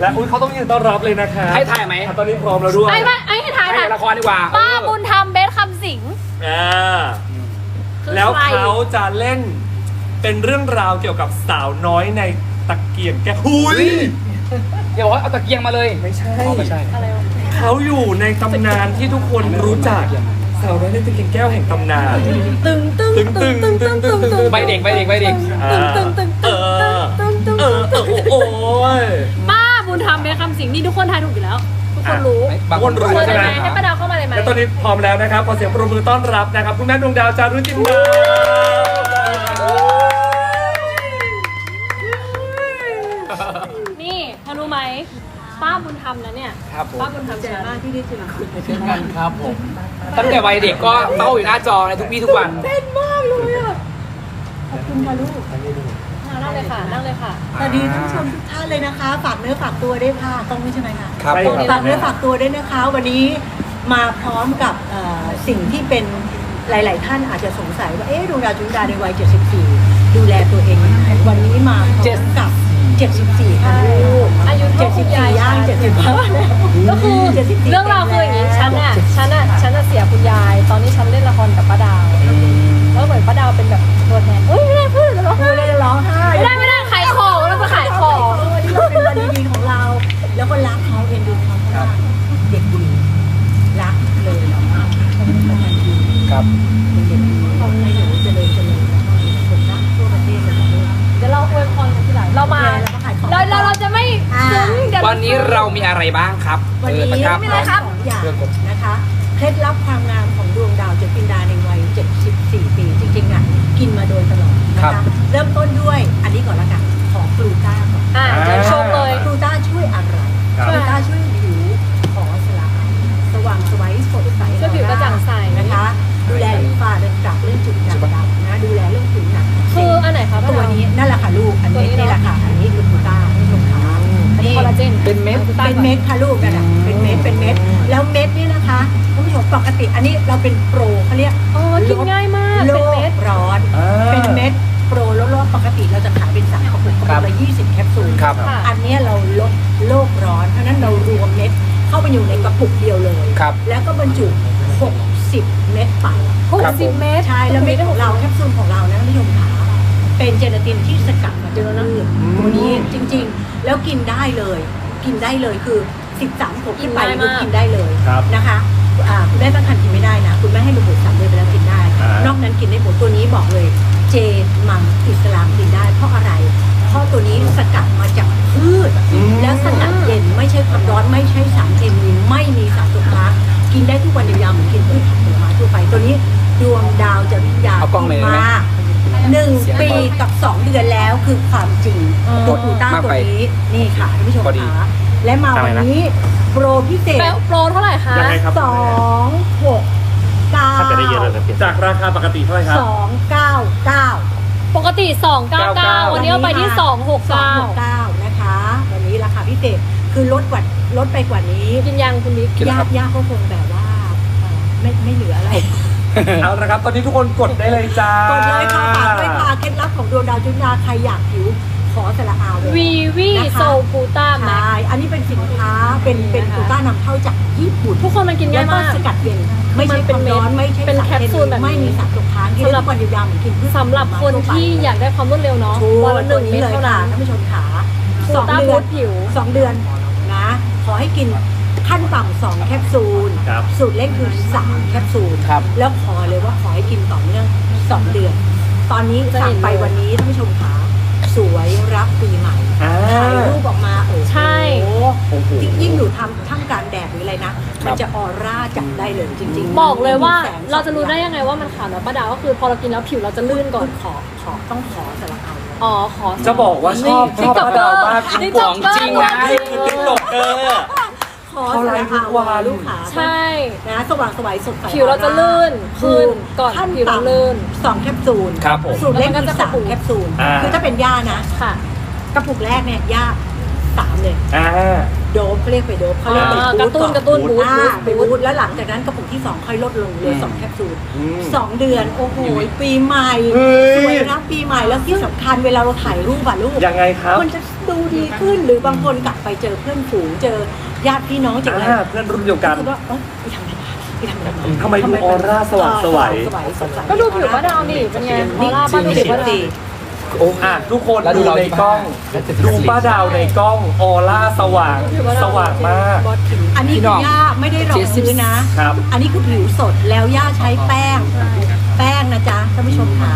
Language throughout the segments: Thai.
และอุ้ยเขาต้องยืนต้อนรับเลยนะคะให้ถ่ายไหมอะตอนนี้พร้อมแล้วด้วยไอ้ไม่ไอ้ให้ถ่ายให้ถ่ายละครดีกว่าป้าบุญธรรมเบสคำสิงอ่าคือแล้วใครเขาจะเล่นเป็นเรื่องราวเกี่ยวกับสาวน้อยในตะเกียงแก้วหุยอย่าบอกว่าเอาตะเกียงมาเลยไม่ใช่อ๋อไม่ใช่ อะไรวะ เขาอยู่ในตำนานที่ทุกคนรู้จัก สาวน้อยในตะเกียงแก้วแห่งตำนาน ตึงตึงตึงตึงตึงตึงตึงตึงใบเด็กใบเด็กใบเด็ก ตึงตึงตึงเอตึงตึงอตึงตึงเออเออโอ้ยป้าบุญธรรมเบสคำสิงนี่ทุกคนทายถูกอยู่แล้ว ทุกคนรู้บางคนรู้เชิญใช่เลยไหไหมมให้ป้าดาวเข้ามาเลยไหมและตอนนี้พร้อมแล้วนะครับขอเสียงปรบมือต้อนรับนะครับคุณแม่ดวงดาวจารุจินดานี่เธอรู้ไหม ป้าบุญธรรมนะเนี่ย ครับผมป้าบุญธรรมฉันเช่นกันครับผม ตั้งแต่วัยเด็กก็เต้าอยู่หน้าจอในทุกวี่ทุกวันเป็นมากเลยอะขอบคุณค่ะลูกนั่งเลยค่ะนั่งเลยค่ะสวัสดีท่านผู้ชมทุกท่านเลยนะคะ ฝากเนื้อฝากตัวด้วยค่ะต้องไม่ใช่ไหมคะครับผมฝากเนื้อฝากตัวด้วยนะคะ วันนี้มาพร้อมกับเอ่อสิ่งที่เป็นหลาย ๆ ท่านอาจจะสงสัยว่าเอ๊ะดวงดาวจุนดาในวัย 74 ดูแลตัวเองยังไงวันนี้มาพร้อมกับ 74ค่ะลูกอายุเท่าคุณยาย74ย่างฉัน75แล้วก็คือ74เรื่องราวคืออย่างนี้ฉันอะฉันอะฉันอะเสียคุณยาย ตอนนี้ฉันเล่นละครกับป้าดาวแล้วเหมือนป้าดาวเป็นแบบตัวแทนเอ้ยไม่ได้พูดเลยเหรอพูดเลยจะร้องไห้ ไม่ได้ไม่ได้ขายของแล้วจะขายของเออนี่เราเป็นวันดีๆของเรา แล้วก็รักเขาเอ็นดูเขามากเด็กดีรักเลยเขาเป็นคนดีครับ เป็นเด็กดี วันนี้เรามีอะไรบ้างครับวันนี้เปิดนะครับมีอะไรครับสองอย่างนะคะเคล็ดลับความงามของดวงดาวจุปินดาในวัย 74 ปีจริงๆอะกินมาโดยตลอดนะครัคะบเริ่มต้นด้วยอันนี้ก่อนละกันของกลูต้าก่อนอ่าเดี๋ยวชมเลยกลูต้าช่วยอะไรครับกลูต้าช่วยผิวขอสลายสว่างสวยสดใสช่วยผิวกระจ่างใสนะคะ ดูแลริ้วฝ้าเรื่องกลับเรื่องจุดด่างดำนะดูแลเรื่องผิวหนังคืออันไหนคะป้าตัวดาวนี้นั่นแหละค่ะลูกอันนี้ตัวนี้นี่แหละค่ะอันนี้คือกลูต้าคุณผู้ชมขา อันนี้คอลลาเจนเป็นเม็ด เป็นเม็ดค่ะลูกนั่นแหละเป็นเม็ดเป็นเม็ดแล้วเม็ดนี่นะคะคุณผู้ชมปกติอันนี้เราเป็นโปรเขาเรียกอ๋อกินง่ายมากโลเป็นเม็ด กร้อนเป็นเม็ดโปรลดโลกปกติเราจะขายเป็นสามกระปุกกระครัปุบกละ20แคปซูลครับ ค่ะ อันเนี้ยเราลดโลกร้อนเพราะฉะนั้นเรารวมเม็ดเข้าไปอยู่ในกระปุกเดียวเลย ครับ แล้วก็บรรจุ 60 เม็ดไปหกครับสิบผมเมตรใช่แล้วเม็ดของเราแคปซูลของเรานะท่านผู้ชมขา เป็นเจลาตินที่สกัดมาจากพืชตัวนี้จริง ๆ แล้วกินได้เลย กินได้เลยคือ 13ขวบขึ้นไปคือกินได้เลยครับนะคะอ่าคุณแม่ตั้งครรภ์กินไม่ได้นะ คุณแม่ให้ลูกบุตรสามเดือนไปแล้วกินได้อ่านนอกนั้นกินได้หมดตัวนี้บอกเลย เจมังอิสลามกินได้ เพราะอะไร เพราะตัวนี้สกัดมาจากพืช แล้วสกัดเย็นไม่ใช่ความร้อนไม่ใช่สารเคมีไม่มีสารตกค้างกินได้ทุกวันยาวๆเหมือนกินพืชผักผลไม้ทั่วไปตัวนี้ หนึ่งปีกับสองเดือนแล้วคือความจริงอืมตัวกูต้ามากตัวไปนี้นี่ค่ะท่านผู้ชมพอดีคะและมาวันนี้โปรพิเศษแปลโปรเท่าไหร่คะยังไงครับ สองหกเก้าถ้าจะได้เยอะเลยนะจากราคาปกติเท่าไหร่ครับสองเก้าเก้าปกติ 299 วันนี้เอาไปที่สองหก269เก้านะคะวันนี้ราคาพิเศษคือลดกว่าลดไปกว่านี้กินยังคุณบิ๊กกินแล้วญาครับติญาติก็คงแบบว่าเอ่อไม่ไม่เหลืออะไร เอาละครับ ตอนนี้ทุกคนกดได้เลยจ้ากดเลยค่ะฝากด้วยค่ะเคล็ดลับของดวงดาวจุนดาใครอยากผิวขอสละอาเลยวีวีนะคะโซกูต้าแม็ใช่อันนี้เป็นสินค้าเป็นเป็นกูต้านำเข้าจากญี่ปุ่น ทุกคนมันกินแล้ง่าวยก็มากสกัดเย็นไม่ใช่มันคเป็นวามร้อนเม็ดไม่ใช่เป็นสารแคปซูลแบบนี้ไม่มีสารตกค้างกินสำหรัได้บทุกวันยาวๆเหมือนกินพืชสำหรับคนที่อยากได้ความรวดเร็วเนาะถูกวันละหนึ่งตัวเม็ดเลยเท่าค่ะนั้นท่านผู้ชมขากูสองต้าเดืบูอนทผิวสองเดือนนะ ขอให้กิน ขั้นต่ำสองแคปซูล ครับ สูตรเล็กคือสามแคปซูล ครับ แล้วขอเลยว่าขอให้กินต่อเนื่องสองเดือน ตอนนี้จะสั่เห็งนไปวันนี้ท่านผู้ชมขาสวยรับปีใหม่อ่า ถ่ายรูปออกมาโอ้โหใช่โอ้โห ยิ่งอยู่ทำท่ามกลางแดดหรืออะไรนะมันจะออร่าจับได้เลยจริงๆบอกเลยว่าแสงเราจะรู้ได้ยังไงว่ามันขาวแล้วป้าดาวก็คือพอเรากินแล้วผิวเราจะลื่นก่อนขอขอต้องขอสารเอาอ๋อขอ จะบอกว่าชอบชอบ TikToker ป้าดาวมากจริง TikToker ของจริงนะนี่คือติ๊กต็อกเกอร์ ขอเขาสาไลรฟ์ทุเอากวัน ลูกขาใช่ นะสว่างสวยสดใสผิวเราจะลื่นขึ้นก่อนขั้นผิวเราต่ำลื่น สองแคปซูลครับผมสูตรเล็กแล้วมันก็คือจะสามกระปุกแคปซูล อ่า คือถ้าเป็นย่านะ ค่ะ กระปุกแรกเนี่ยย่าสามเลย อ่า โดบเขาเรียกไปโดบเขาเรียกไปอ่าบูกระตุ้นก่กระตุ้นบูสต์อ่าบูสต์ไปบูทแล้วหลังจากนั้นกระปุกที่สองค่อยลดลงเหลือสองแคปซูลอืมสองเดือนโอ้โหปีใหม่เฮ้ย สวยรับปีใหม่แล้วที่สำคัญเวลาเราถ่ายรูปอะลูก ยังไงครับ มันจะดูดีขึ้นหรือบางคนกลับไปเจอเพื่อนฝูงเจอญาติพี่น้องเจออะไรอ่าเพื่อนรุ่นเดียวกันคือว่าเอ้ยไปทำอะไรมาไปทำอะไรมาทำไมดูออร่าสว่างสวย สวยสดใสก็ดูผิวป้าดาวนี่เป็นไงออร่าป้าดูผิวป้าดาว โอ้อะทุกคนแล้วดูดูเราในที่กล้อง บ้านดูป้าดาวในกล้องออร่าสว่างสว่างมากอันนี้พี่คืน้องอย่าไม่ได้รองพื้นนะ ครับ อันนี้คือผิวสดแล้วย่าใช้แป้ง แป้งนะจ๊ะท่านผู้ชมขา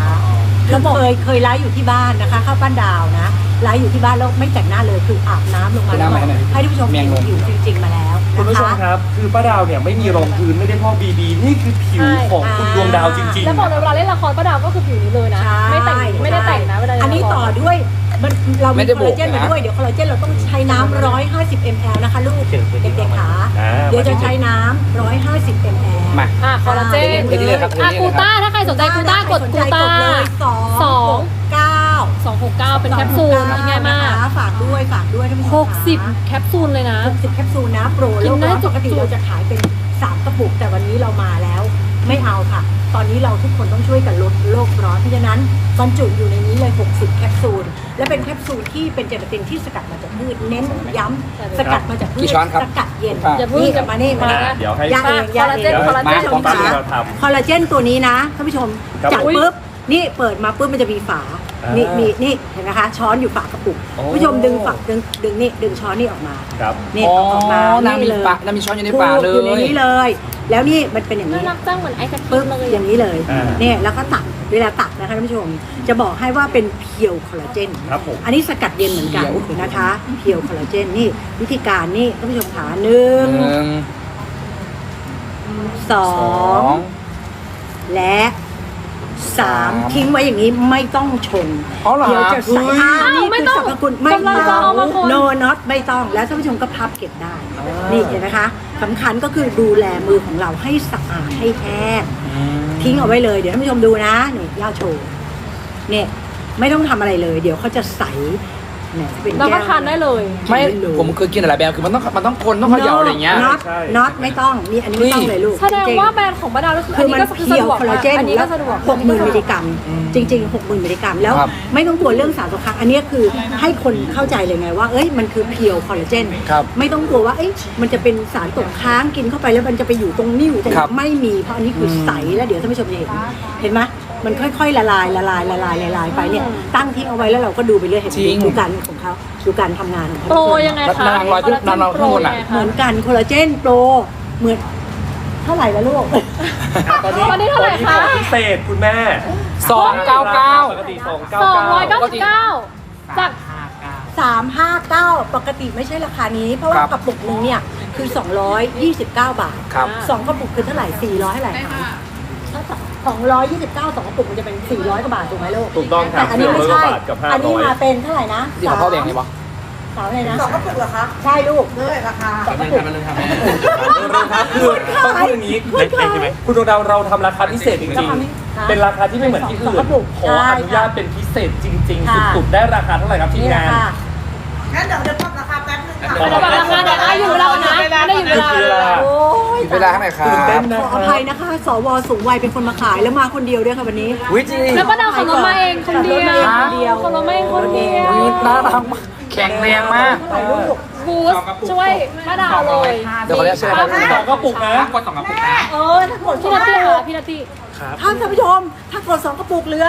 คือเคยเคยไลฟ์อยู่ที่บ้านนะคะ เข้าบ้านดาวนะไลฟ์อยู่ที่บ้านแล้วไม่แต่งหน้าเลยคืออาบน้ำลงมาเป็นหแล้น้าวใหม่ไหนให้ท่านผู้ชมแมเห็งนมุมผิวจริง ๆ มาแล้วคุณนะผู้ชมคะครับ คือป้าดาวเนี่ยไม่มีรองพื้นไม่ได้พ่อบีบีนี่คือผิวใช่ของคุณดวงดาวจริง แล้วบอกเลยเวลาเล่นละครป้าดาวก็คือผิวนี้เลยนะ ใช่ไม่แต่งไม่ได้แต่งนะเวลาเล่นละคร อันนี้ต่อด้วย มันเราไม่มีได้คอลลาเจนโบกนะมาด้วยเดี๋ยวคอลลาเจนเราต้องใช้น้ำ150 ml นะคะลูกเด็กๆขาอ่า เดี๋ยวจะใช้น้ำ150 ml มา อะคอลลาเจนเดี๋ยวนี้เลยครับ อะกูต้าถ้าใครสนใจกูต้ากดกูต้าเลยสองสองเก้า269 เป็นแคปซูลเป็นไงมากนะคะฝากด้วยฝากด้วยท่านผู้ชมค่ะ 60 แคปซูลเลยนะ 60 แคปซูลนะโปรกิโลนกได้ร้อนจุปกๆกติเราจะขายเป็น 3 กระปุกแต่วันนี้เรามาแล้ว ไม่เอาค่ะ ตอนนี้เราทุกคนต้องช่วยกันลดโลกร้อนเพราะฉะนั้นบรรจุอยู่ในนี้เลย 60 แคปซูล และเป็นแคปซูลที่เป็นเจลาตินที่สกัดมาจากพืชเน้นย้ำสกัดมาจากพืกี่ชช้อนครับสกัดเย็นอะอย่าเพิ่งนี่มานี่มานี่อะเดี๋ยวให้ย่าเองย่าเองคอลลาเจนมาคอลลาเจนป้าของดาจ๋าวทำคอลลาเจนตัวนี้นะท่านผู้ชมครับจับปุ๊บนี่เปิดมาปุ๊บมันจะมีฝาอ่านี่นี่มีนี่เห็นไหมคะ ช้อนอยู่ฝากระปุกโอ้ผู้ชมดึงฝักดึงดึงนี่ดึงช้อนนี่ออกมา ครับนี่อ๋อออกมาน้ำมีเลยปลาน้ำมีช้อนอยู่ในปลาเลถูกอยู่ในยนี้เลย แล้วนี่มันเป็นอย่างน่านี้รักจังเหมือนไอศครีปึ๊บมเลยอย่างนี้เลยอ่า เนี่ยแล้วก็ตักเวลาตักนะคะท่านผู้ชม จะบอกให้ว่าเป็นเพียวคอลลาเจน ครับผม อันนี้สกัดเย็นเหมือนกันเพียว นะคะ เพียวคอลลาเจนนี่วิธีการนี่ท่านผู้ชมขาหนึ่งหนึ่งสอสองงและ สามสามทิ้งไว้อย่างนี้ไม่ต้องชงอ๋อเหรอเดี๋ยวจะใส่เฮ้ยอ่าอ้าวนี่ไม่คือต้อสงรรพคุณไม่กำลังจะเอามาคน โนน็อตไม่ต้องแล้วท่านผู้ชมก็พับเก็บได้อ่านี่นี่เห็นไหมคะสำคัญก็คือดูแลมือของเราให้สะอาดให้แห้ง ทิ้งเอาไว้เลย เดี๋ยวท่านผู้ชมดูนะนี่ย่าโชว์เนี่ยไม่ต้องทำอะไรเลย เดี๋ยวเขาจะใส เนี่ยเป็นเราแก้ก็วทานได้เลย ไม่ไม่รู้ผมเคยกินอะไรแบบคือมันต้องมันต้องคนต้องเขย่าอะไรอย่างเงี้ย น็อตใช่น็อตไม่ต้องนี่อันนี้ไม่ต้องเฮ้ยเลยลูกแสดงจริๆ ว่าแบรนด์ของป้าดาวก็คือคือมันก็คือเพีสะยวดวกคอลลาเจนอันนี้แล้ก็วสะดวกหกหมื่นมิลลิกรัมจริงๆหกหมื่นมิลลิกรัม แล้วครับไม่ต้องกลัวเรื่องสารตกค้างอันนี้คือให้คนเข้าใจเลยไงว่า เอ้ย มันคือเพียวคอลลาเจน ครับไม่ต้องกลัวว่า เอ้ย มันจะเป็นสารตกค้างกินเข้าไปแล้วมันจะไปอยู่ตรงนิ้วตรงครับ ไม่มี เพราะอันนี้คืออมใส แล้วเดี๋ยวท่านผู้ชมจะเห็น เห็นไหม มันค่อยๆละลายละลายละลายละลายไปเนี่ยตั้งทิ้งเอาไว้แล้วเราก็ดูไปเรื่อยเห็นไหมจริง ดูการของเขาดูการทำงานของเขาโปรยังไงคะนางร้อยขึ้นนางร้อยขึ้นบนอะเหมือนกันคอลลาเจนโปรเหมือนเท่าไหร่ละลูก ตอนนี้ตอนนี้เท่าไหร่คะตอนนี้ของพิเศษคุณแม่สองเก้าเก้า ปกติสองเก้าสองร้อยเก้าเก้าสิบเก้าจาก 359 ปกติไม่ใช่ราคานี้ เพราะว่าครับ กระปุกหนึงเนี่ยคือ 229 บาทครับ สองกระปุกคือเท่าไหร่400เท่าไหร่คะถ้า 229สองกระปุกมันจะเป็น 400กว่าบาทถูกไหมลูกถูกต้องครัแต่บอันนี้ไม่400กว่าใช่บาทกับอันนี้500มาเป็นเท่าไหร่นะที่เขาเข้าแดงนี่ปะสามเลยนะสองกระปุกเหรอคะใช่ลูกด้วยราคา สองกระปุกครับคือต้องพูดอย่างนี้คุณขายใช่ไหม คุณดวงดาวเราทำราคาพิเศษจริงราคาพิๆเป็นราคาที่ไม่เหมือนที่สองอื่กนระปุกขออนุญาตเป็นพิเศษจริงๆค่ะสุดๆได้ราคาเท่าไหร่ครับทีมนี่แหละงานค่ะ งั้นเดี๋ยวเดี๋ยวปรั บราคาแป๊บนึงค่ะขอเดี๋ยวแบบราคาเดี๋ยวได้อยู่เวลานะได้อยู่เวลาคือเวลาโอ้ยเวลาเท่าไหร่ครัตื่นเต้บนนะขอคอรับภัยนะคะ สวสูงวัยเป็นคนมาขายแล้วมาคนเดียวด้วยค่ะวันนี้ วิจริงแล้วป้าดาวขับรถมาเองคนเดียวขับรถมาเองคนเดียว ขับรถมาเองคนเดียวอุ๊ยน่ารักมากแข็งแรงมากถ่ายรูปบูสช่วยป้าดาวเลยเดี๋ยวขอเรียกชื่ออะไรสองกระปุกนะเออถ้ากดพี่นาตี้ค่ะพี่นาตี้ ท่านผู้ชม ถ้ากดสองกระปุกเหลือ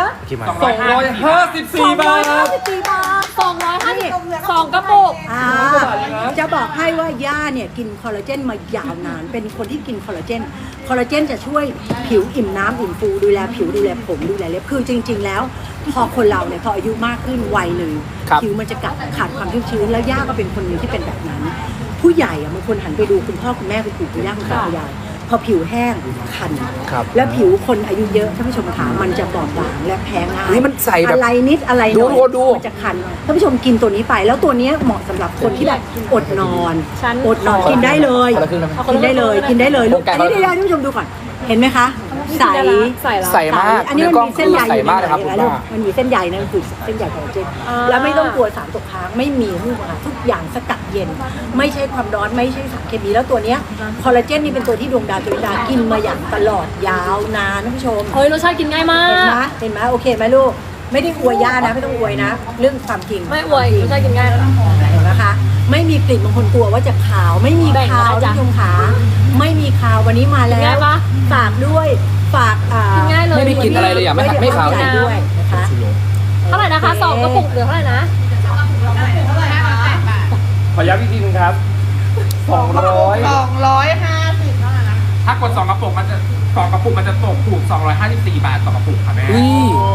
สองร้อยห้าสิบสี่บาทสี่บาท สองร้อยห้าสิบสองกระปุก อ่าสองร้อยกว่าบาทเลยนะจะบอกให้ว่าย่าเนี่ยกินคอลลาเจนมายาวนาน เป็นคนที่กินคอลลาเจน คอลลาเจนจะช่วยผิวอิ่มน้ำอิ่มฟูดูแลผิวดูแลผมดูแลเล็บ คือจริง ๆ แล้ว พอคนเราเนี่ยพออายุมากขึ้นวัยหนึ่งครับ ผิวมันจะกัดขาดความชุ่มชื้น แล้วย่าก็เป็นคนหนึ่งที่เป็นแบบนั้น ผู้ใหญ่อะบางคนหันไปดูคุณพ่อคุณแม่คุณปู่คุณย่าคุณตาคุณยาย พอผิวแห้งคัน ครับแล้วผิวคนอายุเยอะท่านผู้ชมขามันจะบอบบางและแพ้ง่ายเฮ้ยมันใส่แบบอะไรนิดอะไรหน่อยดูดู มันจะคันท่านผู้ชมกินตัวนี้ไป แล้วตัวเนี้ยเหมาะสำหรับคนที่แบบอดนอนฉัน อดนอนกินได้เลย คนละครึ่งได้ไหมเอาคกินนละได้เลยครึ่งกินได้เลยลูกโครงการอันนี้ได้คนละครึ่งท่านผู้ชมดูก่อน เห็นไหมคะ ใสใส่ละใส่มากอันนี้ในมันกล้องมีเส้นใยคือใสมากนะครับอยู่คุณในป้ามันมีเส้นใยนะคือเส้นใยคอลลาเจนอ่าแล้วไม่ต้องกลัวสารตกค้างไม่มีทุกอย่างทุกอย่างสกัดเย็น ไม่ใช่ความร้อนไม่ใช่สารเคมีแล้วตัวเนี้ยคอลลาเจนนี่เป็นตัวที่ดวงดาวจุลดากินมาอย่างตลอดยาวนานท่านผู้ชมเฮ้ยรสชาติกินง่ายมาเห็นไหมกเห็นไหมโอเคไหมลูกไม่ได้อวยย่านะไม่ต้องอวยนะ เรื่องความจริงไม่อวยรสชาติกินง่ายแล้วเห็นไหมคะไม่มีกลิ่นบางคนกลัวว่าจะขาวไม่มีแบ่งขาวมาท่านจ้ะผู้ชมขาไม่มีขาววันนี้มาแล้กินง่าวยปะฝากด้วย ฝากอ่ากินง่ายเลยไม่มีกลิ่นอะไรเลยอะไม่หักไม่ขาวว้เดี๋ยเข้ใจด้วยนะคะเท่าไหร่นะคะสองกระปุกเหลือเท่าไหร่นะขอย้ำอีกทีนึงครับสองร้อยสองร้อยห้าสิบเท่านั้นนะถ้ากดสองกระปุกมันจะสองกระปุกมันจะตกถูก254 บาทต่อกระปุกค่ะแม่ อุ้ยโอ้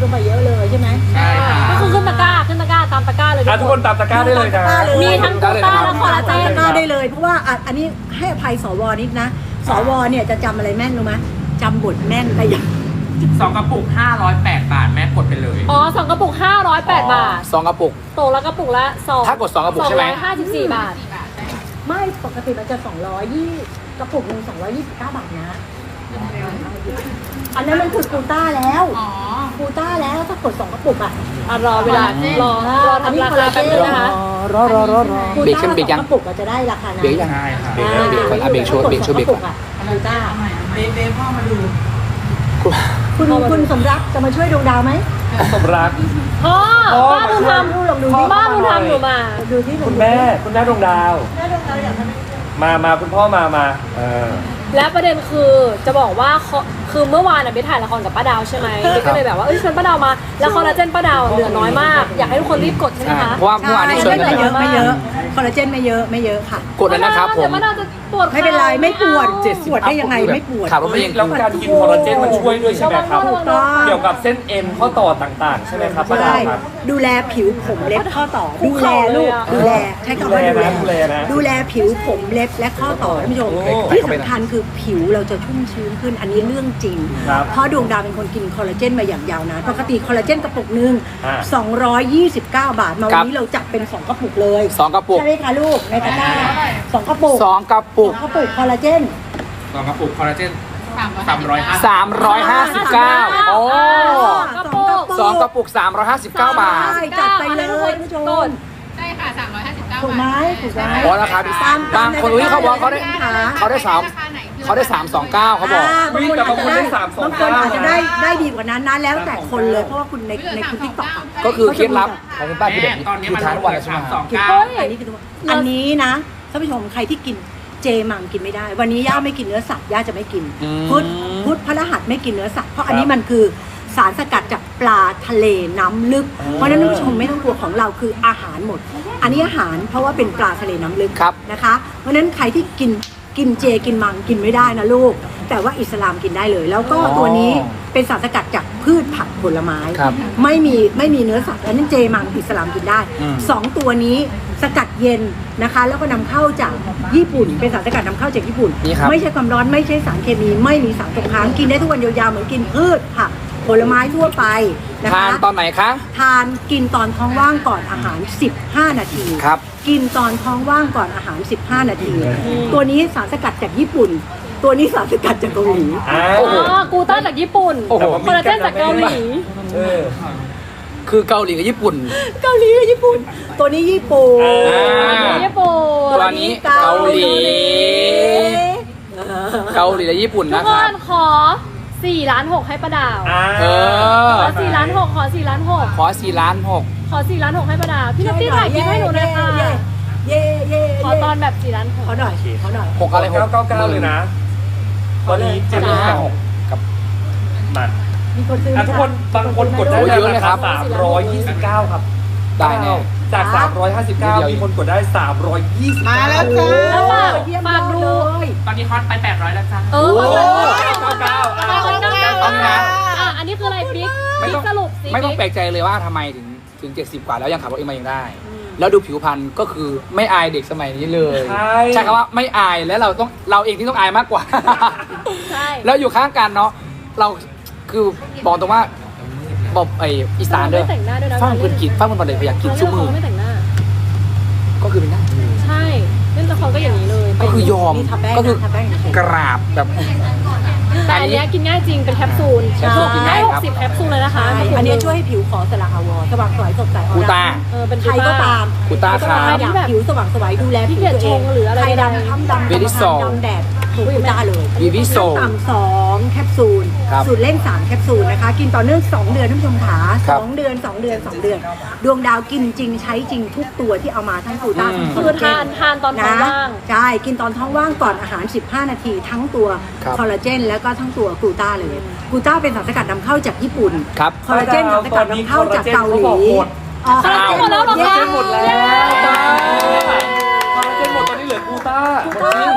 ลดลงไปเยอะเลยใช่ไหมใช่ค่ะก็คือขึ้นตะกร้าขึ้นตะกร้าตามตะกร้าเลยอะทุกคนตามตะกร้าได้เลยนะมีทั้งกูต้าและคอลลาเจตามนตะกร้าได้เลยเพราะว่าอะอันนี้ให้อภัยสวนิดนะ สวเนี่ยจะจำอะไรแม่นรู้ไหมจำบทแม่นแต่อย่างสองกระปุก 508 บาท แม่กดไปเลย อ๋อสองกระปุก 508 บาทสองกระปุก ตกละกระปุกละสองถ้ากดสองกระปุกใช่ไหม 254 บาท ไม่ปกติมันจะ220กระปุกหนึ่ง229 บาทนะ อันนั้นมันคือกูต้าแล้วกูต้าแล้วถ้ากดสองกระปุกอะอะรอเวลารอรอทำราคาแป๊บนึงนะคะรอรอรอรอ กูเบรกต้าเบรกยังสองกระปุกก็จะได้ราคานั้นเบรกยัง ใช่ค่ะเบรกแล้วเบรกก่อนอะเบรกโชว์เบรกโชว์เบรกก่อน กูต้าเบเบ้พ่อมาดูคุณคุณสมรักจะมาช่วยดวงดาวไหมสมรัก พ่อพ่อ บ้าบุญธรรมลองดูบ้าบุญธรรมหนูมา ดูที่หนูคุณแม่คุณแม่ดวงดาวมามาคุณพ่อมามาเออ และประเด็นคือจะบอกว่าเขาคือเมื่อวานน่ะไปถ่ายละครกับป้าดาวใช่ไหมบิ๊กก็เลยแบบว่าเอ้ยชวนป้าดาวมา แล้วคอลลาเจนป้าดาวเหลือน้อยมาก อยากให้ทุกคนรีบกดใช่ไหมใช่คะ เพราะว่าเมื่อวานนี้ชวนไม่กันไม่เยอะมากไม่เยอะคอลลาเจนไม่เยอะไม่เยอะค่ะ กดแล้วนะครับผมเดี๋ยวป้าดาวจะปวดไม่เป็นไรไม่ปวดเจ็ดปวดได้ยังไงไม่ปวด ขับรถไปยังแล้วการกินคอลลาเจนมันช่วยด้วยใช่ไหมครับ ถูกต้อง เกี่ยวกับเส้นเอ็นข้อต่อต่างๆ ใช่ไหมครับป้าดาใช่วครับ ดูแลผิวผมเล็บข้อต่อ ดูแลลูกดูแลใช้คำว่าดูแลดูแลนะดูแลผิวผมเล็บและข้อต่อท่านผู้ชมโอ้ ที่สำคัญคือผิวเราจะชุ่มชื้นขึ้นอันนี้เรื่องจริง ครับเพราะดวงดาวเป็นคนกินคอลลาเจนมาอย่างยาวนานปกติคอลลาเจนกระปุกหนึ่งอ่า 229 บาท มาครัวันบ นี้เราจับเป็น 2 กระปุกเลยสองกระปุกใช่ไหมคะลูกในตะกร้าสองกระปุกสองกระปุก สองกระปุกคอลลาเจน สองกระปุกคอลลาเจน350สามร้อยห้าสิบเก้าโอ้กระปุกสองกระปุกสามร้อยห้าสิบเก้าบาท ใช่จัดไปเลยท่านผู้ชมกดถูกไหมถูกไหมเพราะราคาพิเศษบางคนอุ้ยเขาบอกเขาได้ เขาได้สามเขาได้สามสองเก้าเขาบอกอ่าวิ่งแต่บางคนได้3 2บางคนอาจจะได้ได้ดีกว่านั้นนะแล้วแต่คนเลยเพราะว่าคุณในในคุณทิกตอก ก็คือเคล็ดลับของคุณป้าคือแบบแม่ตอนนี้คือมันทานทุกวันแล้วใช่ไหมสองกินเก้าอันนี้คือตัวอันนี้นะท่านผู้ชมใครที่กินเจมังกินไม่ได้ วันนี้ย่าไม่กินเนื้อสัตว์ย่าจะไม่กินอืมพุธพุธพระหัสไม่กินเนื้อสัตว์เพราะอันนี้มันคือสารสกัดจากปลาทะเลน้ำลึก เพราะฉะนั้นท่านผู้ชมไม่ต้องกลัวของเราคืออาหารหมด อันนี้อาหารเพราะว่าเป็นปลาทะเลน้ำลึกครับ นะคะ เพราะฉะนั้นใครที่กิน กินเจกินมังกินไม่ได้นะลูก แต่ว่าอิสลามกินได้เลย แล้วก็ตัวนี้เป็นสารสกัดจากพืชผักผลไม้ ครับไม่มีไม่มีเนื้อสัตว์อันนั้นเจมังอิสลามกินได้อืม สองตัวนี้สกัดเย็นนะคะ แล้วก็นำเข้าจากญี่ปุ่น เป็นสารสกัดนำเข้าจากญี่ปุ่น นี่ครับ ไม่ใช่ความร้อนไม่ใช่สารเคมี ไม่มีสารตกค้างกินได้ทุกวันยาวๆเหมือนกินพืชผักผลไม้ทั่วไปนะทาคะ นตอนไหนคะ ทานกินตอนท้องว่างก่อนอาหาร 15 นาที ครับ กินตอนท้องว่างก่อนอาหาร 15 นาที ตัวนี้สารสกัดจากญี่ปุ่น ตัวนี้สารสกัดจากเกาหลีอ่าโอ้โหอ๋อกูต้าจากญี่ปุ่นโอ้โห คอลลาเจนจากเกาหลี เออ คือเกาหลีกับญี่ปุ่น เกาหลีกับญี่ปุ่น ตัวนี้ญี่ปุ่นอ่า ญี่ปุ่น ตัวนี้เกาหลี เกาหลีและญี่ปุ่นทุนะกคครับนขอ 4ล้าน6ให้ป้าดาวอ่าเออ ขอ4ล้าน6ขอ4ล้าน6ขอสี่ล้านหกขอ4ล้าน6ให้ป้าดาวพี่นัตตี้ถ่ายคลิปให้หนูหน่อยค่ะเย่เย่เย่ขอตอนแบบ4ล้านขอหน่อยขอหน่อย หกอะไรหกเก้าเก้าเก้าเลยนะ ตอนนี้เจ็ดห้าหกกับ มามีคนซื้ออะทุกคนบางคนกดได้โอ้เยอะเลยครับ สามร้อยยี่สิบเก้าครับ ได้แน่ จากสามร้อยห้าสิบเก้ามีคนกดได้สามร้อยยี่สิบมาแล้วจ้าแล้วฝากเยี่ยมฝากดูเลยตอนนี้ฮอตไป 800 แล้วจ้าเอโอ้อโหขอเก้าเก้าอะขอเก้าเก้าเอานะอะอันนี้คืออะไรบิ๊กไม่บิ๊ต้องกสรุปสิไม่ต้องแปลบิ๊กกใจเลยว่าทำไมถึงถึง 70 กว่าแล้วยังขับรถเองมายังได้ แล้วดูผิวพรรณก็คือไม่อายเด็กสมัยนี้เลยใช่ ใช่คำว่าไม่อายและเราต้องเราเองที่ต้องอายมากกว่า ใช่ แล้วอยู่ข้างกันเนาะเราคือบอกตรงว่า บอกไออีสานเด้อไม่แต่งหน้าด้วยนะฟังคนกินฟังคนบันเดยอยากกินเขาชุ่มมือไม่แต่งหน้า ก็คือเป็นหน้าใช่เล่นละครก็อย่างนี้เลยก็คือยอมนี่ทาแป้งก็คือทาแป้งเฉยๆกราบแบบแต่อันเนี้ยกินง่ายจริงเป็นแคปซูลแคปซูลกินง่ายครับ60แคปซูลเลยนะคะใช่อันเนี้ยช่วยให้ผิวขอสละอาวรสว่างสวยสดใสออกูร่าตาเออเป็นใครก็ตามกูต้าครับอยากผิวสว่างสวยดูแลผิวตัวเองที่เกียจชงหรืออะไรใครใดดำๆทำดำเบบี้โซดำแดด ถูกกูต้าเลยบีบิโซต่ำสองแคปซูล ครับสูตรเล่น 3 แคปซูลนะคะ กินต่อเนื่อง 2 เดือนท่านผู้ชมขาครับสองเดือน 2 เดือน 2 เดือน ดวงดาวกินจริงใช้จริงทุกตัวที่เอามาทั้งกูต้าอืมทั้งคือทานทานตอนท้องนะว่าง ใช่ กินตอนท้องว่างก่อนอาหาร 15 นาที ทั้งตัวครับคอลลาเจน แล้วก็ทั้งตัวกลูต้าเลยกลูต้าเป็นสารสกัดนำเข้าจากญี่ปุ่นครับ คอลลาเจนสารสกัดนำเข้าจากเกาหลีอ๋อคอลลาเจนหมดแล้วเหรอคะหมดแล้วคอลลาเจนหมดตอนนี้เหลือกูต้าหมดจริง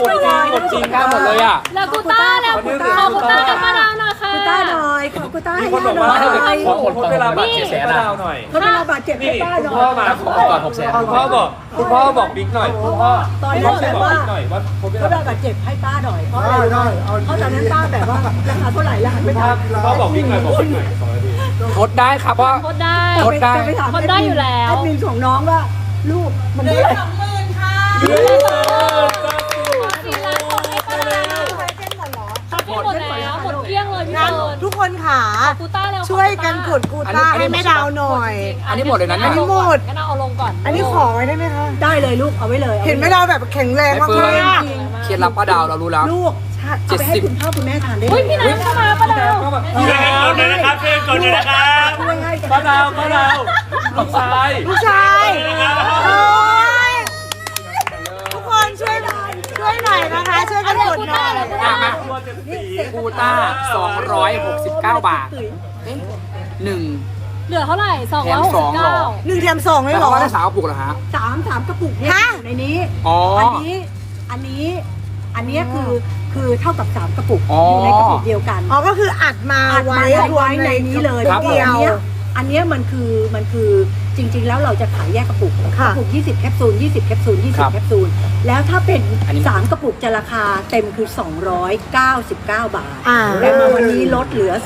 หมดจริงหมดจริงกล้าหมดเลยอะแล้วกูต้าแล้วตอนนี้เหลือขอกูต้ากันมาดาวหน่อยค่ะกูต้าหน่อยขอกูต้ามีให้คนบอกว่าหน่ถ้าอยเกิดขอหมดเวลาบาดเจ็บป้าดาวหน่อยเขาได้รับบาดเจ็บให้นี่ป้าหคุณน่พ่ออยมาก่อนหกแสนคุณพ่อบอกคุณพ่อบอกบิ๊กหน่อยคุณพ่อตอนคุณแรพ่อกช่วยบอกแบบว่าบิ๊กหน่อยว่าผมเป็นเขาได้รับบาดเจ็บให้ป้าหน่อยเพราะอะไรรู้ไหมเพราะตอนนั้นป้าแบบว่าราคาเท่าไหร่แล้วหันไปคุณพ่อถามคุณพ่อบอกบิ๊กหน่อยบอกบิ๊กหน่อยสองนาทีทดได้ครับเพราะทดได้ทดได้จะปถามทดได้อยู่แล้วแอดมินของน้องว่าลูกมันเท่าไหร่สี่ ขากูต้าแล้วช่วยกันกดกูต้าอันนี้ให้แม่ดาวหน่อย อันนี้หมดเลยนะเนี่ย อันนี้หมด งั้นเอาลงก่อนอันนี้ขอไว้ได้ไหมคะ ได้เลยลูกเอาไว้เลยเห็นแม่ดาวแบบแข็งแรงมากไม่เฟิร์นมากเคล็ดลับป้าดาวเรารู้แล้ว ลูกเอาไปให้คุณพ่อคุณแม่ทานได้เลอุ้ยยพี่น้ำเข้ามาป้าดาวช่วยกันกดเลยนะครับช่วยกันกดเลยนะครับช่วยให้ป้าดาวป้าดาวลูกชาย ลูกชายโอ้ย น่อยนะคะช่วยกันกดหน่อยอะมาตัวเจ็ดสีกูต้า269 บาทเอ๊ะหนึ่งเหลือเท่าไหร่สองแถร้อยมหกสสิองบเหรเก้าอหนึ่งแถมสองเลยแต่เหรเขาอ ก็ได้สาวกระปุกเหรอฮะ สามสามกระปุกเนี่ยฮะ อยู่ในนี้ อ๋ออัอันนี้ อันนี้ อันเนี้ยคือคือเท่ากับสามกระปุกอ๋อออยู่ในกระปุกเดียวกันอ๋อก็คืออัดมาอัดไว้ไว้ไว้ในนี้เลยครับ เดียว อันเนี้ยมันคือมันคือ จริง ๆ แล้วเราจะขายแยกกระปุกกค่ะระปุก 20 แคปซูล 20 แคปซูล ครับ20 แคปซูล แล้วถ้าเป็น อันนี้ 3 กระปุกจะราคาเต็มคือ 299 บาท อ่า แต่มาวันนี้ลดเหลือ 2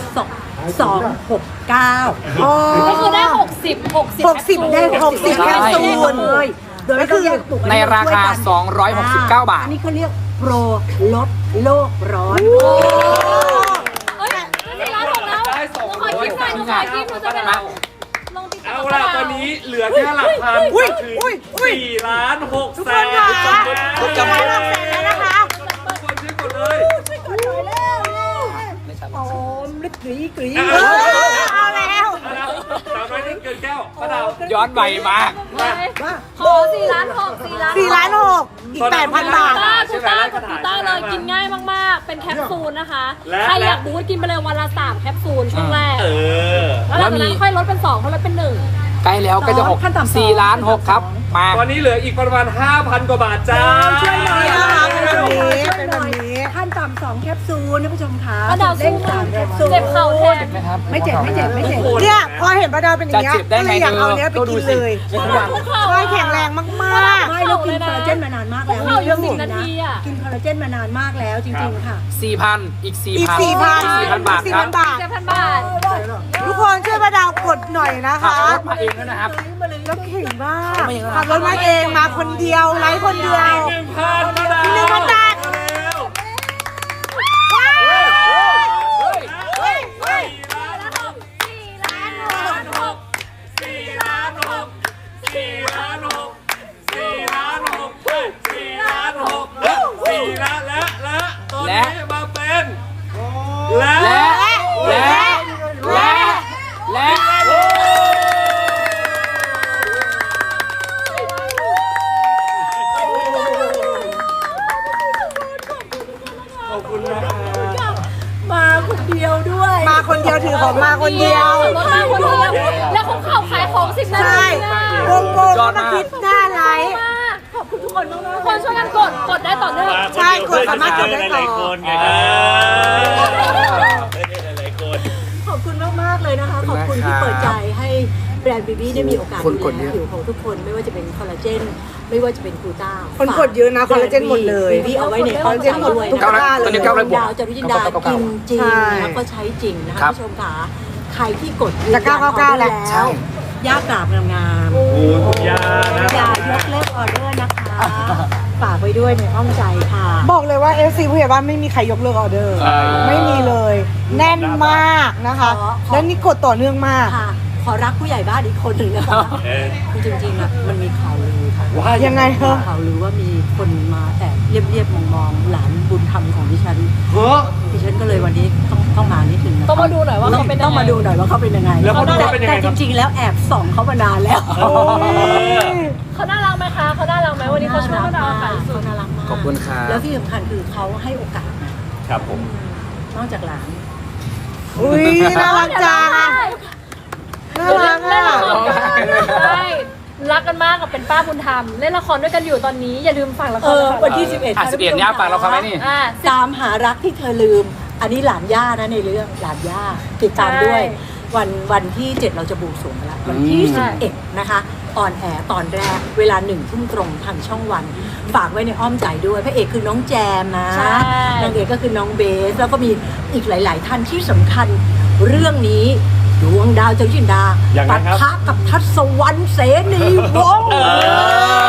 269 อ๋อ ก็คือได้หกสิบหกสิบหกสิบได้หกสิบใช่แคปซูล เลย โดยไม่ต้องแยกกระปุกในราคาช่วยกัน269 บาท อันนี้เขาเรียกโปรลดโลกร้อน เฮ้ยสี่ล้านหมดแล้วได้สองหนูขอคิดหน่อยหนูขอคิดหนูจะไปลงติ๊กต็เอาอก ล่ะตอนนี้เหลือแค่หลักพันอุ้ยก็คืออุ้ยอุ้ยสี่ล้านหกทุกแสคนนค่ะทุกคนจะมาหลักแสนแล้วนะคะทุกคนช่วยกดเลยหอมลึกกรีกรีเอาเออเอาแล้วป้าดาวสาวน้อยนี่เกินแก้วป้าดาวย้อนใบมากขอสี่ล้านหกสี่ล้านสี่ล้านหก อีกแปดพันบาท กูต้ากูต้ากับกูต้าเลยกินง่ายมากๆ เป็นแคปซูลนะคะใครอยากบูทกินไปเลยวันละสามแคปซูลช่วงแรก เออ แล้วหลังจากนั้นค่อยลดเป็นสองค่อยลดเป็นหนึ่ง ใกล้แล้วใก็จะหกสี่ล้านหกครับ มา ตอนนี้เหลืออีกประมาณ 5,000 กว่าบาทจ้า ช่วยหน่อยน่ารักช่วยหน่อยแบบนี้ช่วยเป็นหแบน่บอยนี้ ขั้นต่ำสองแคปซูลนะผู้ชมคะป้าดาวเล่สู้นมาสามกแคปซูลเจ็บเข่าแทนนะครับ ไม่เจ็บไม่เจ็บไม่เจ็บเนี่ยพอเห็นป้าดาวเป็นอย่างเงี้ยจะเจ็บได้ก็ไงเลยอยากเอาเนี้ยไปก็ดูกินสิเลยทุกวันคุกเข่าช่วยแข็งแรงมากไม่แล้วกินคอลลาเจนมานานมากแล้วพวกเราอยู่มีสิบเรื่นาองทีอะกินคอลลาเจนมานานมากแล้วจริงๆค่ะ4,000อีกๆอีก4,000สี่พันสี่พันบาทสี่ครัพับนบาท เจ็ดพันบาท ทุกคนช่วยป้าดาวกดหน่อยนะขับคะรถมาเองด้วยนะครับ แล้วเก่งมากไม่อย่างนั้นขับรถมาเองมาคนเดียวไลฟ์คนเดียวหนึ่งพันป้าดาวหนึ่งพันบา และและและและและขอบคุณนะครับมาคนเดียวด้วยมาคนเดียวถือของมาคนเดียว รถมาคนเดียวแล้วคุกเข่าขายของสิบนาใช่ทีอะวงโกงมาคิดหน้าไลฟ์มา กขอบคุณทุกคนมากๆทุกคนช่วยกันกด กดได้ต่อเนื่องใช่กดสามารถกดได้ต่อ หลายๆคนไงเออหลายๆคน ขอบคุณมากๆเลยนะคะ ขอบคุณที่เปิดใจให้แบรนด์บีบีได้มีโอกาสคนกดูดแลเยอะผิวของทุกคนไม่ว่าจะเป็นคอลลาเจน ไม่ว่าจะเป็นกลูต้าคนกดเยอะนะคอลลาเจนหมดเลยบีบีเอาไว้ในอ้อมใจด้วยทุกนะเก้าคะตอนนี้เก้าร้อยบวก ดาวจารุจินดากินจริงใช่แล้วก็ใช้จริงนะคะครับผู้ชมค่ะใครที่กดจะ999แล้วใช่ย่ากราบงามโอ้ยคุณยานะๆอย่ายกเลิกออเดอร์นะคะ ฝากไว้ด้วยในอ้อมใจค่ะ บอกเลยว่า FC ผู้ใหญ่บ้านไม่มีใครยกเลิกออเดอร์ ใช่ ไม่มีเลย แน่นมากนะคะ ขอขอ และนี่กดต่อเนื่องมาก ค่ะ ขอรักผู้ใหญ่บ้านอีกคนหนึ่งนะคะเออคือจริงๆอะมันมีข่าวลือค่ะ ว่ายังไงเหรอข่าวลือว่ามีคนมาแอบเรียบๆมองๆหลานบุญธรรมของดิฉันเฮ้อดิฉันก็เลยวันนี้ต้อง ต้องมานิดนึงนะต้องมาดูหน่อยว่าเขาเป็นยังไงต้องมาดูหน่อยว่าเขาเป็นยังไงแล้วเขาดูว่าเป็นยังไงแต่คจรับริง ๆ แล้วแอบส่องเขามานานแล้วเออเขาน่ารักไหมคะเขาน่ารักไหมวันนี้เขาช่วยเขาดาวขายสุด น่ารักมากขอบคุณครับ แล้วที่สำคัญคือเขาให้โอกาสนะครับผม นอกจากหลานอุ้ยน่ารักจังน่ารักเล่นละอะครกันใช่รักกันมากกับเป็นป้าบุญธรรม เล่นละครด้วยกันอยู่ตอนนี้อย่าลืมฟังละคเอรอนะคะวันที่ 11อะสิบเอ็ดเนี่ยฝากเราฟังไหมนี่ อ่า ตามหารักที่เธอลืม อันนี้หลานย่านะในเรื่องหลานย่าติดตามด้วย วันวันที่ 7 เราจะบวงสรวงแล้ววันที่อืม 11นะคะออนแอร์ตอนแรกเวลาหนึ่งทุ่มตรงทางช่องวัน ฝากไว้ในอ้อมใจด้วยพระเอกคือน้องแจมนะใช่ นางเอกก็คือน้องเบส แล้วก็มีอีกหลาย ๆ ท่านที่สำคัญเรื่องนี้ดวงดาวเจ้าจินดายังไงปะครับ ทะกับทัศวรรณเสนีวงศ์เออ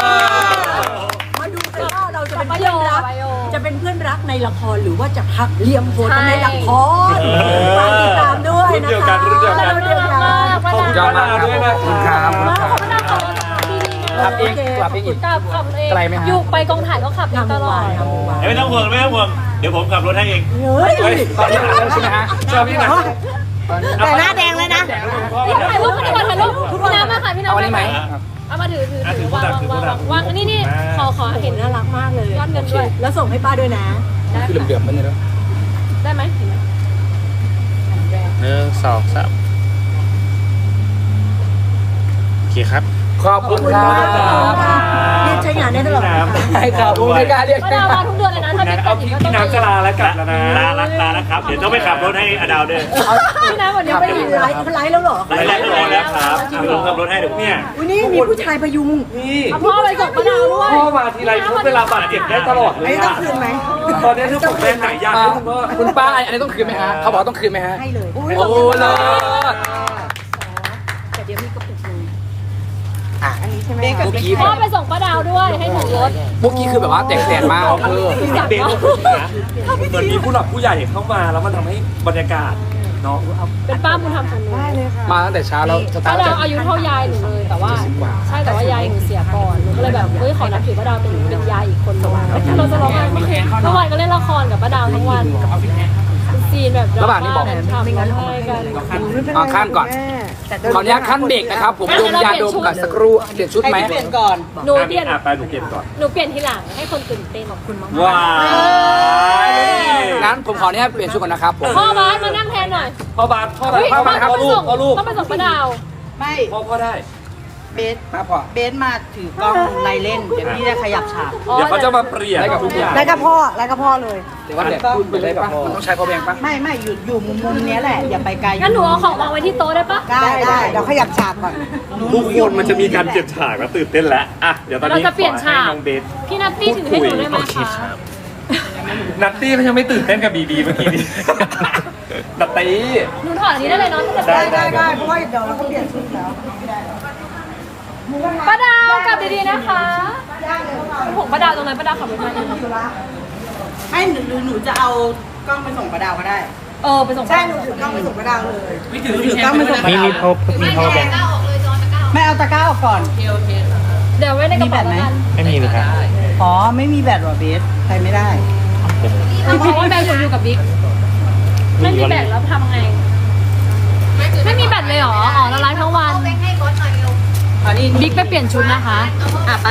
มาดูกันว่าเราจะเป็นประเพื่โยอนชน์รัก ประโยชน์ จะเป็นเพื่อนรักในละครหรือว่าจะหักเหลี่ยมโหดกันในละครเออฝากติดตามด้วยรุ่นนะเดียวคะกันรุ่นเดียวกัน รุ่นเดียวกันมากป้าดาวยอดมากครับขอบคุณครับขอบคุณครับป้าดาวขับรถดีๆกลับเองโอเคกลับเองอีกกลับขับเองไกลไหมฮะ อยู่ไปกองถ่ายก็ขับเองตลอดงามวงวานไม่ต้องห่วงไม่ต้องห่วงเดี๋ยวผมขับรถให้เองเฮ้ยเฮ้ยตอนนี้มาแล้วใช่ไหมฮะชอบพี่ไหนแต่หน้าแดงเลยนะ ถ่ายรูปกันดีกว่าถ่ายรูปพี่น้ำมาค่ะพี่น้ำเอาอันนี้ไหม เอามาถือถืออะถืถืออวางถือวางถือวางวางนี่นี่อ่าขอขอเห็นน่ารักมากเลยยอดเงินด้วยแล้วส่งให้ป้าด้วยนะคือเหลื่อมๆมันเนี่ยเนอะได้ไหมหนึ่งสองสามโอเคครับ ขอบคุณครับเรียน ใช้งานได้ตลอดนะคะให้ขอบคุณไม่กล้าเรียกป้าดาวมาทุกเดือนเลยนะถ้าเป็นเอาอีพี่กก็ต้องน้ำจะลาแล้วกลับแล้วนะลาละลาแล้วครับ เดี๋ยวต้องไปขับรถให้อดาวด้วยพี่น้ำวันนี้ไปอยู่ไลฟ์ไลฟ์แล้วเหรอไลฟ์แล้วแล้วครับผมขับรถให้เดี๋ยวเนี่ยวันนี้มีผู้ชายพยุงนี่เอาพ่อไปส่งป้าดาวด้วยพ่อมาทีไรทุกเวลาบาดเจ็บได้ตลอดเลยอันนี้ต้องคืนไหมตอนนี้ถ้าผมแม่ไหนยากอ่าให้คุณพ่อคุณป้าอันนี้ต้องคืนไหมฮะเขาบอกว่าต้องคืนไหมฮะให้เลยโอ้เลิศแต่เดี๋ยวมีกระปุ กหนึงอันนี้ใช่ไหมเมื่อกี้พ่อไปส่งป้าดาวด้วยให้ถึงรถเมื่อกี้คือแบบว่าแตกแตนมากเออเบนนะเหมือนมีผู้หลักผู้ใหญ่เข้ามาแล้วมันทำให้บรรยากาศเนาะเป็นป้าบุญธรรมของหนูได้เลยค่ะมาตั้งแต่เช้าแล้วสตาป้าร์ทดาจาวกอายุเท่ายายหนูเลยแต่ว่า ใช่แต่ว่ายายหนูเสียก่อนหนูก็เลยแบบเฮ้ยขอนับถือป้าดาวเป็นเป็นยายอีกคนหนึงเราจะร้องไห้เมื่อคืนเมื่อวานก็เล่นละครกับป้าดาวทั้งวันเป็นซีนแบบดราม่าทำร้องไห้กันเอาขั้นก่อน ขออนุญาตขั้นเบรกนะครับ ผมดมยาดมกับสักครู่เปลี่ยนชุดไหมหนูเปลี่ยนอะไปหนูเก็บก่อนหนูเปลี่ยนทีหลังให้คนตื่นเต้นขอบคุณมากว้ายงั้นผมขออนุญาตเปลี่ยนชุดก่อนนะครับผมพ่อบาสมานั่งแทนหน่อยพ่อบาสพ่อบาสเฮ้ยพ่อพ่บาสอพ่อไปลูส่กงพ่อลูกต้องไปส่งป้าดาวไม่พ่อพ่อได้ เบสมาพ่อเบสมาถือกล้องไลเล่น เดี๋ยวพี่จะขยับฉากเดี๋ยวเขาจะมาเปลี่ยนได้กับทุกอย่างได้กับพ่อได้กับพ่อเลย แต่ว่าแบบพูดไปเลยปะมันต้องใช้พอแบงปะไม่ไม่อยู่อยู่มุมมุมเนี้ยแหละ อย่าไปไกลงั้นหนูเอาของวางไว้ที่โต๊ะได้ปะได้ได้เดี๋ยวขยับฉากก่อนทุกคนมันจะมีการเปลี่ยนฉากแล้วตื่นเต้นแล้วอะเดี๋ยวตอนเรานี้จะเปลี่ยนขอฉากให้น้องเบสพี่นัตตี้ถึงให้หนูได้ไหมคะนัตตี้เขายังไม่ตื่นเต้นกับบีบีเมื่อกี้นี้นัตตี้หนูถอดอันนี้ได้เลยเนาะถ้าเกิดได้ได้ได้ได้เพราะว่าเดี๋ยวเราก็เปลี่ยนชุดแล้ว ป้าดาวกลับดีๆนะคะเป็นผมป้าดาวตรงนั้นป้าดาวขับรถมาไม่หรือหรือหนูจะเอากล้องไปส่งประดาวก็ได้ เออไปส่งใช่หนูถือกล้องไปส่งกระดาวเลยไม่ถือหนูถือกล้องไปส่งประมีดาวมีพอมีพอแบงไม่เอาตะกร้าออกก่อน เดี๋ยวไว้ในกระเป๋าแล้วกันไม่มีเลยครับอ๋อไม่มีแบตหรอเบสใช้ไม่ได้เพราะว่าแบงค์หนูอยู่กับบิ๊กไม่มีแบตแล้วทำไง ไม่มีแบตเลยเหรอ อ๋อละลายทั้งวันอัน นี้บิ๊กไปเปลี่ยนชุดนะคะ อะไป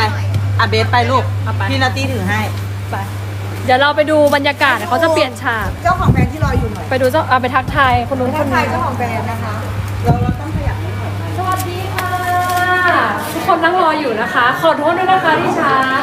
อะเบสไปลูกเอาไป พี่นาตี้ถือให้ ไป เดี๋ยวเราไปดูบรรยากาศเขาจะเปลี่ยนฉาก เจ้าของแบรนด์ที่รออยู่หน่อยไปดูเจ้าเอาไปทักทายคนนู้นคทักนทายนี้เจ้าของแบรนด์นะคะ เราเราต้องขยับนิดหน่อย สวัสดีค่ะ ทุกคนนั่งรออยู่นะคะ ขอโทษด้วยนะคะที่ช้า